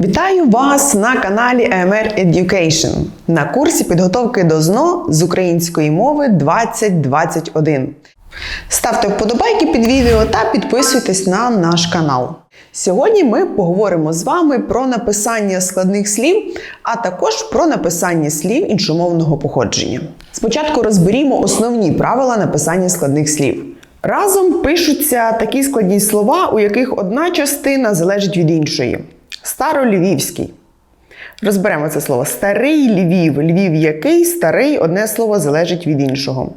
Вітаю вас на каналі AMR Education на курсі підготовки до ЗНО з української мови 2021. Ставте вподобайки під відео та підписуйтесь на наш канал. Сьогодні ми поговоримо з вами про написання складних слів, а також про написання слів іншомовного походження. Спочатку розберімо основні правила написання складних слів. Разом пишуться такі складні слова, у яких одна частина залежить від іншої. Старольвівський. Розберемо це слово. Старий Львів. Львів який, старий, одне слово залежить від іншого.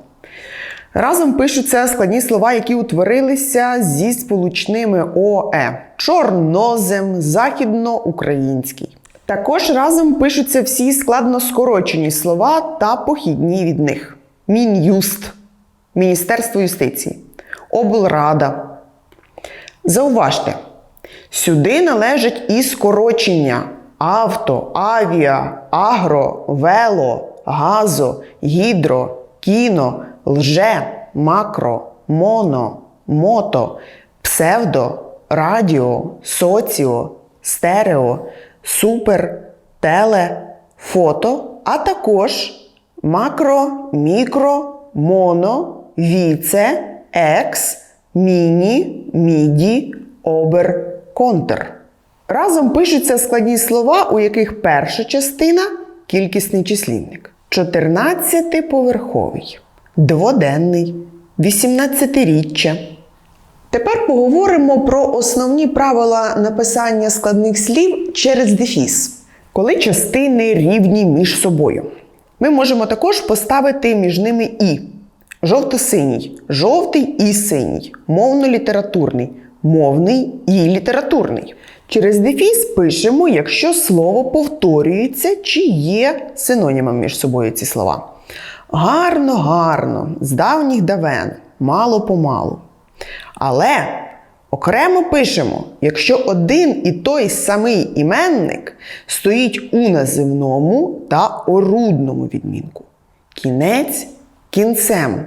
Разом пишуться складні слова, які утворилися зі сполучними ОЕ. Чорнозем, західноукраїнський. Також разом пишуться всі складно скорочені слова та похідні від них. Мін'юст, Міністерство юстиції, облрада. Зауважте, сюди належать і скорочення. Авто, авіа, агро, вело, газо, гідро, кіно, лже, макро, моно, мото, псевдо, радіо, соціо, стерео, супер, теле, фото, а також макро, мікро, моно, віце, екс, міні, міді, обер, контр. Разом пишуться складні слова, у яких перша частина кількісний числівник. 14-поверховий, дводенний, 18-річчя. Тепер поговоримо про основні правила написання складних слів через дефіс, коли частини рівні між собою. Ми можемо також поставити між ними і. Жовто-синій, жовтий і синій, мовно-літературний, мовний і літературний. Через дефіс пишемо, якщо слово повторюється чи є синонімом між собою ці слова. Гарно, гарно, з давніх давен, мало помалу. Але окремо пишемо, якщо один і той самий іменник стоїть у називному та орудному відмінку. Кінець кінцем,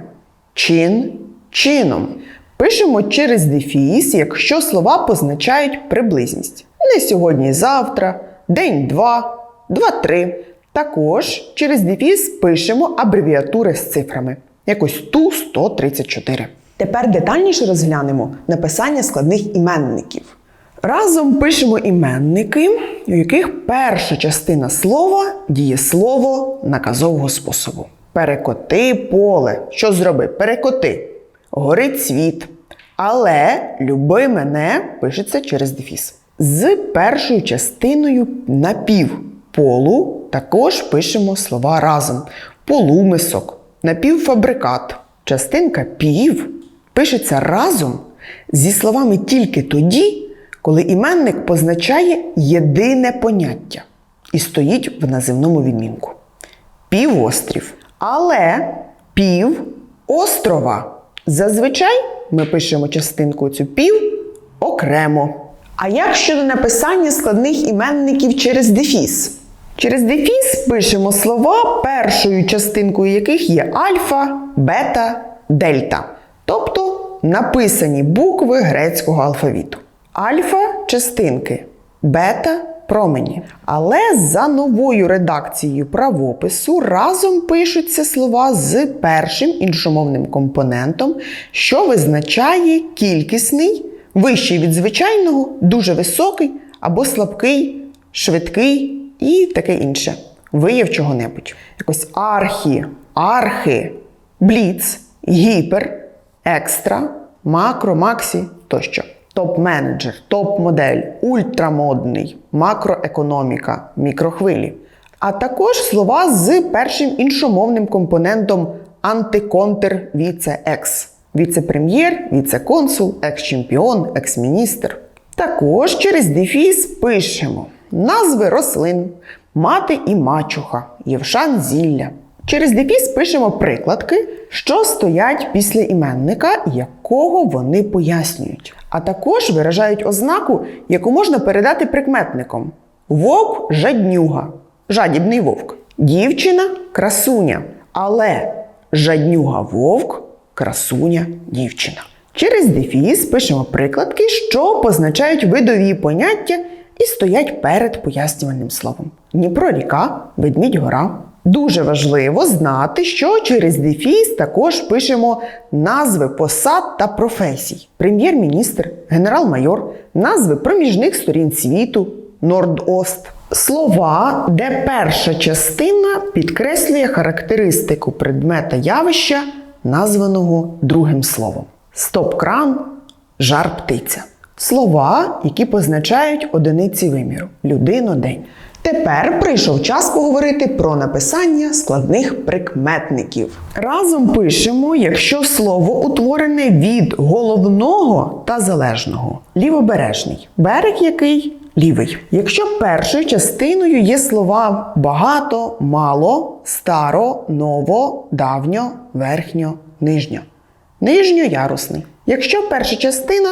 чин чином. Пишемо через дефіс, якщо слова позначають приблизність. Не сьогодні, завтра, день-два, два-три. Також через дефіс пишемо абревіатури з цифрами. Якось ту 134. Тепер детальніше розглянемо написання складних іменників. Разом пишемо іменники, у яких перша частина слова дієслово наказового способу. Перекоти поле. Що зроби? Перекоти. Горить світ. Але люби мене пишеться через дефіс. З першою частиною напівполу також пишемо слова разом. Полумисок, напівфабрикат. Частинка пів пишеться разом зі словами тільки тоді, коли іменник позначає єдине поняття і стоїть в називному відмінку. Півострів. Але пів острова. Зазвичай ми пишемо частинку цю пів окремо. А як щодо написання складних іменників через дефіс? Через дефіс пишемо слова, першою частинкою яких є альфа, бета, дельта. Тобто написані букви грецького алфавіту. Альфа частинки, бета промені. Але за новою редакцією правопису разом пишуться слова з першим іншомовним компонентом, що визначає кількісний, вищий від звичайного, дуже високий або слабкий, швидкий і таке інше. Вияв чого-небудь. Якось архі, архи, бліц, гіпер, екстра, макро, максі тощо топ-менеджер, топ-модель, ультрамодний, макроекономіка, мікрохвилі. А також слова з першим іншомовним компонентом антиконтр віце-екс. Віце-прем'єр, віце-консул, екс-чемпіон, екс-міністр. Також через дефіс пишемо назви рослин, мати і мачуха, євшан зілля. Через дефіс пишемо прикладки, що стоять після іменника, якого вони пояснюють. А також виражають ознаку, яку можна передати прикметником: вовк жаднюга, жадібний вовк, дівчина красуня. Але жаднюга вовк, красуня дівчина. Через дефіс пишемо прикладки, що позначають видові поняття, і стоять перед пояснювальним словом. Дніпро ріка, ведмідь гора. Дуже важливо знати, що через дефіс також пишемо назви посад та професій: прем'єр-міністр, генерал-майор, назви проміжних сторін світу, Норд-Ост. Слова, де перша частина підкреслює характеристику предмета явища, названого другим словом. Стоп-кран, жар птиця. Слова, які позначають одиниці виміру людино-день. Тепер прийшов час поговорити про написання складних прикметників. Разом пишемо, якщо слово утворене від головного та залежного. Лівобережний. Берег який лівий. Якщо першою частиною є слова багато, мало, старо, ново, давньо, верхньо, нижньо. Нижньоярусний. Якщо перша частина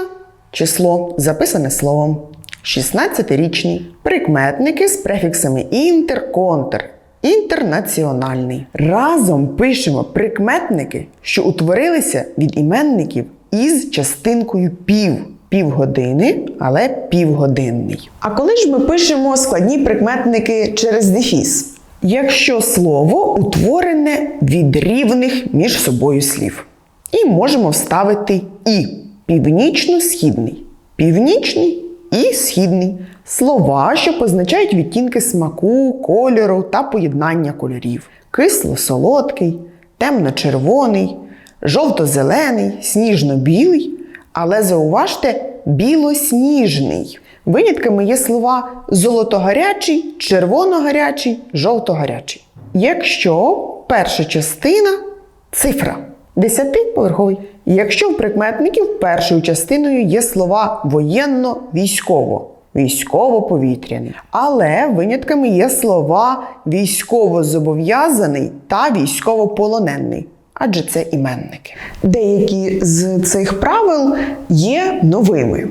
число записане словом. 16-річний. Прикметники з префіксами інтер, контр. Інтернаціональний. Разом пишемо прикметники, що утворилися від іменників із частинкою пів. Півгодини, але півгодинний. А коли ж ми пишемо складні прикметники через дефіс? Якщо слово утворене від рівних між собою слів. І можемо вставити і північно-східний. Північний і східний слова, що позначають відтінки смаку, кольору та поєднання кольорів: кисло-солодкий, темно-червоний, жовто-зелений, сніжно-білий. Але зауважте білосніжний. Винятками є слова золотогарячий, червоногарячий, жовтогарячий. Якщо перша частина цифра десятиповерховий. Якщо в прикметників першою частиною є слова воєнно-військово, військово-повітряний. Але винятками є слова військово-зобов'язаний та військово-полонений. Адже це іменники. Деякі з цих правил є новими.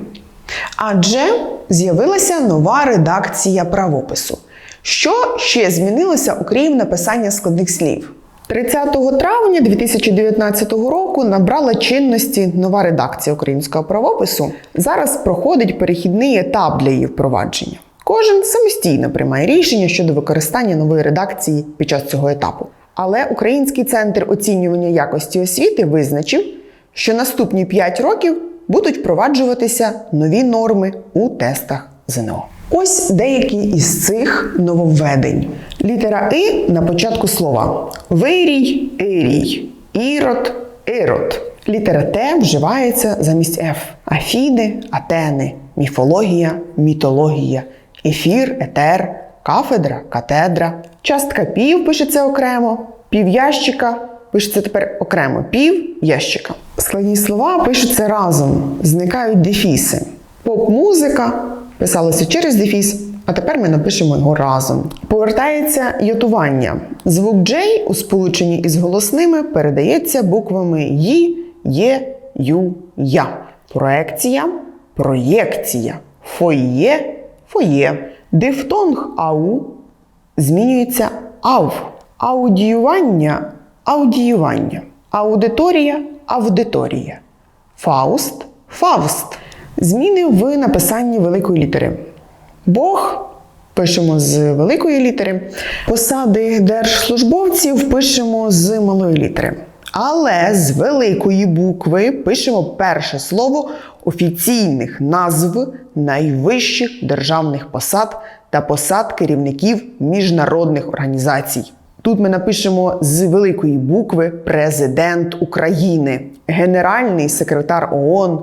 Адже з'явилася нова редакція правопису. Що ще змінилося, окрім написання складних слів? 30 травня 2019 року набрала чинності нова редакція українського правопису. Зараз проходить перехідний етап для її впровадження. Кожен самостійно приймає рішення щодо використання нової редакції під час цього етапу. Але Український центр оцінювання якості освіти визначив, що наступні 5 років будуть впроваджуватися нові норми у тестах ЗНО. Ось деякі із цих нововведень. Літера И на початку слова. Вирій, ерій, ірод, ерод. Літера Т вживається замість Ф. Афіни, атени, міфологія, мітологія, ефір, етер, кафедра, катедра. Частка пів пишеться окремо, пів'ящика пишеться тепер окремо, пів ящика. Складні слова пишуться разом, зникають дефіси. Поп-музика писалося через дефіс, а тепер ми напишемо його разом. Повертається йотування. Звук J у сполученні із голосними передається буквами Ї, Є, Ю, Я. Проекція, проєкція, фоє, фоє. Дифтонг ау змінюється ав. Аудіювання аудіювання. Аудиторія аудиторія. Фауст фауст. Зміни в написанні великої літери. Бог пишемо з великої літери. Посади держслужбовців пишемо з малої літери. Але з великої букви пишемо перше слово офіційних назв найвищих державних посад та посад керівників міжнародних організацій. Тут ми напишемо з великої букви Президент України, Генеральний секретар ООН,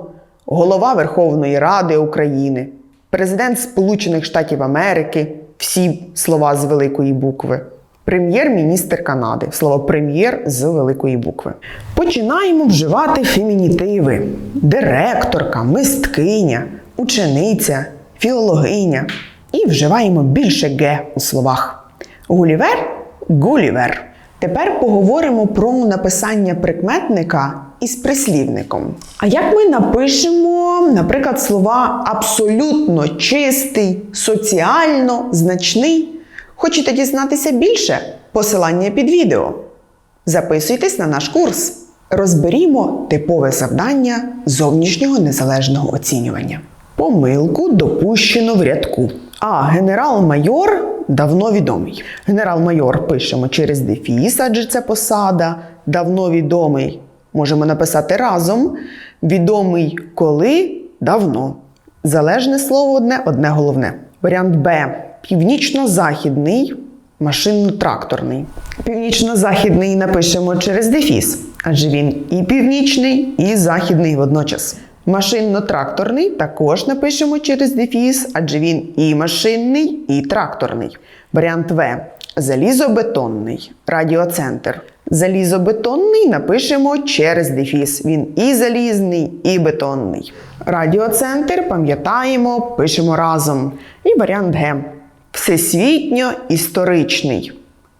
Голова Верховної Ради України, Президент Сполучених Штатів Америки, всі слова з великої букви. Прем'єр-міністр Канади. Слово прем'єр з великої букви. Починаємо вживати фемінітиви: директорка, мисткиня, учениця, філологиня. І вживаємо більше ге у словах. Гулівер Гулівер. Тепер поговоримо про написання прикметника із прислівником. А як ми напишемо, наприклад, слова абсолютно чистий, соціально значний? Хочете дізнатися більше? Посилання під відео. Записуйтесь на наш курс. Розберімо типове завдання зовнішнього незалежного оцінювання. Помилку допущено в рядку. А генерал-майор давно відомий. Генерал-майор пишемо через дефіс, адже це посада. Давно відомий. Можемо написати разом. Відомий коли давно. Залежне слово одне, одне головне. Варіант Б. Північно-західний, машинно-тракторний. Північно-західний напишемо через дефіс, адже він і північний, і західний водночас. Машинно-тракторний також напишемо через дефіс, адже він і машинний, і тракторний. Варіант В. Залізобетонний. Радіоцентр. Залізобетонний напишемо через дефіс. Він і залізний, і бетонний. Радіоцентр пам'ятаємо, пишемо разом. І варіант Г. Всесвітньо-історичний.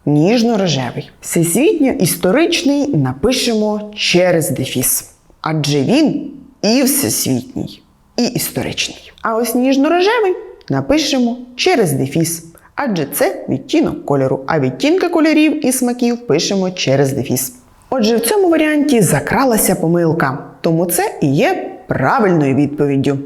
Ніжно-рожевий. Всесвітньо-історичний напишемо через дефіс. Адже він і всесвітній, і історичний. А ось ніжно-рожевий напишемо через дефіс. Адже це відтінок кольору, а відтінки кольорів і смаків пишемо через дефіс. Отже, в цьому варіанті закралася помилка, тому це і є правильною відповіддю.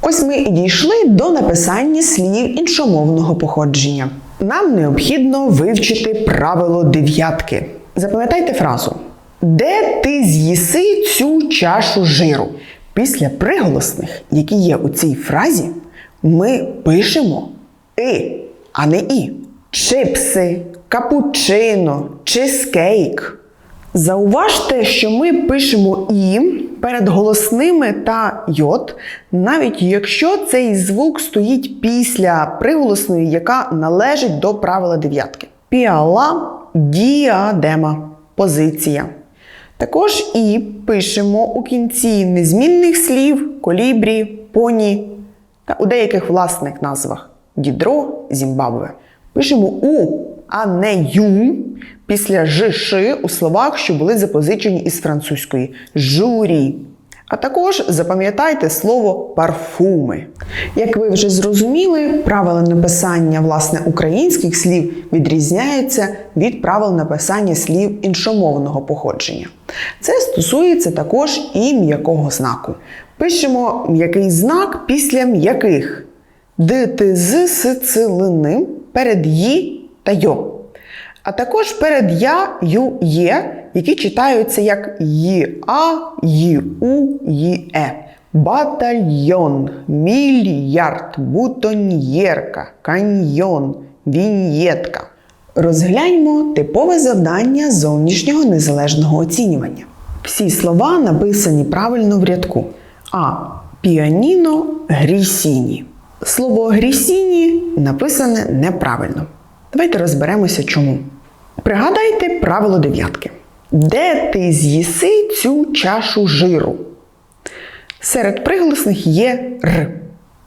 Ось ми і дійшли до написання слів іншомовного походження. Нам необхідно вивчити правило дев'ятки. Запам'ятайте фразу: Де ти з'їси цю чашу жиру? Після приголосних, які є у цій фразі, ми пишемо и, а не і. Чипси, капучино, чизкейк. Зауважте, що ми пишемо і перед голосними та йод, навіть якщо цей звук стоїть після приголосної, яка належить до правила дев'ятки. Піала діадема позиція. Також і пишемо у кінці незмінних слів колібрі, поні та у деяких власних назвах дідро, Зімбабве. Пишемо у, а не ю після ж-ши у словах, що були запозичені із французької журі. А також запам'ятайте слово парфуми. Як ви вже зрозуміли, правила написання власне українських слів відрізняються від правил написання слів іншомовного походження. Це стосується також і м'якого знаку. Пишемо м'який знак після м'яких д, т, з, с, ц, л, н перед ї та йо. А також перед я, ю, є, які читаються як ї, а, ї, у, ї, е. Батальйон, мільярд, бутоньєрка, каньйон, віньєтка. Розгляньмо типове завдання зовнішнього незалежного оцінювання. Всі слова написані правильно в рядку. А. Піаніно грісіні. Слово грісіні написане неправильно. Давайте розберемося чому. Пригадайте правило дев'ятки. Де ти з'їси цю чашу жиру? Серед приголосних є Р.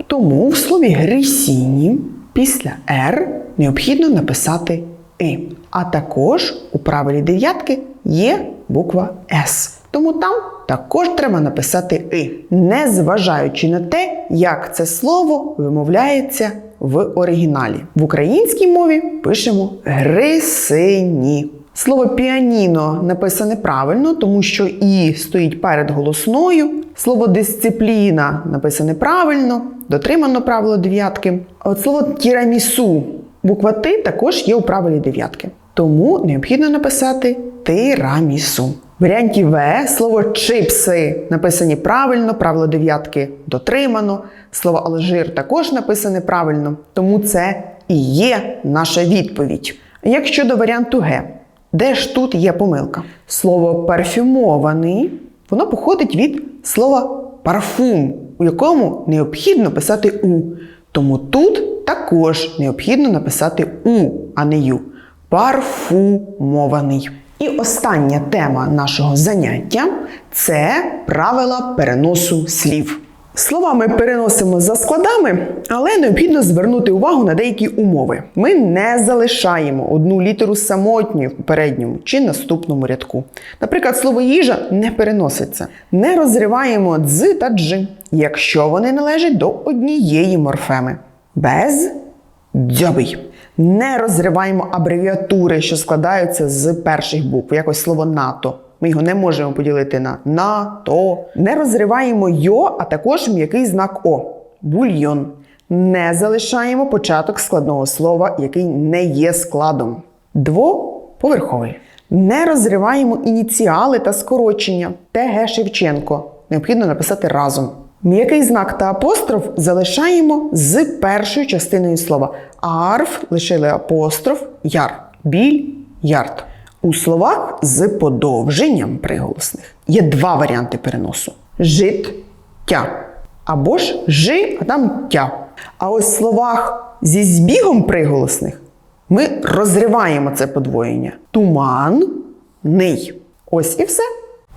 Тому в слові грісіні після Р необхідно написати И. А також у правилі дев'ятки є буква С. Тому там також треба написати И, незважаючи на те, як це слово вимовляється в оригіналі. В українській мові пишемо грисині. Слово піаніно написане правильно, тому що і стоїть перед голосною. Слово дисципліна написане правильно, дотримано правило дев'ятки. А от слово тірамісу, буква Т також є у правилі дев'ятки. Тому необхідно написати тирамісу. В варіанті В слово чипси написані правильно, правило дев'ятки дотримано. Слово алжир також написане правильно, тому це і є наша відповідь. Як щодо варіанту Г, де ж тут є помилка? Слово парфюмований воно походить від слова парфум, у якому необхідно писати У. Тому тут також необхідно написати У, а не Ю. Парфумований. І остання тема нашого заняття це правила переносу слів. Слова ми переносимо за складами, але необхідно звернути увагу на деякі умови. Ми не залишаємо одну літеру самотньою в попередньому чи наступному рядку. Наприклад, слово їжа не переноситься. Не розриваємо дз та дж, якщо вони належать до однієї морфеми. Без дзьобий. Не розриваємо абревіатури, що складаються з перших букв, якось слово НАТО. Ми його не можемо поділити на на, то. Не розриваємо йо, а також м'який знак О. бульйон. Не залишаємо початок складного слова, який не є складом. Двоповерховий. Не розриваємо ініціали та скорочення. ТГ Шевченко. Необхідно написати разом. М'який знак та апостроф залишаємо з першою частиною слова. Арф лишили апостроф яр. Біль ярд. У словах з подовженням приголосних є два варіанти переносу: жит тя. Або ж жи, а там тя. А ось в словах зі збігом приголосних ми розриваємо це подвоєння. Туман, ний. Ось і все.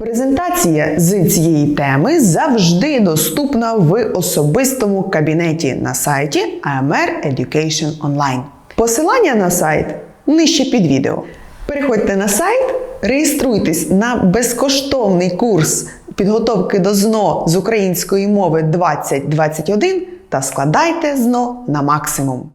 Презентація з цієї теми завжди доступна в особистому кабінеті на сайті AMR Education Online. Посилання на сайт нижче під відео. Переходьте на сайт, реєструйтесь на безкоштовний курс підготовки до ЗНО з української мови 2021 та складайте ЗНО на максимум.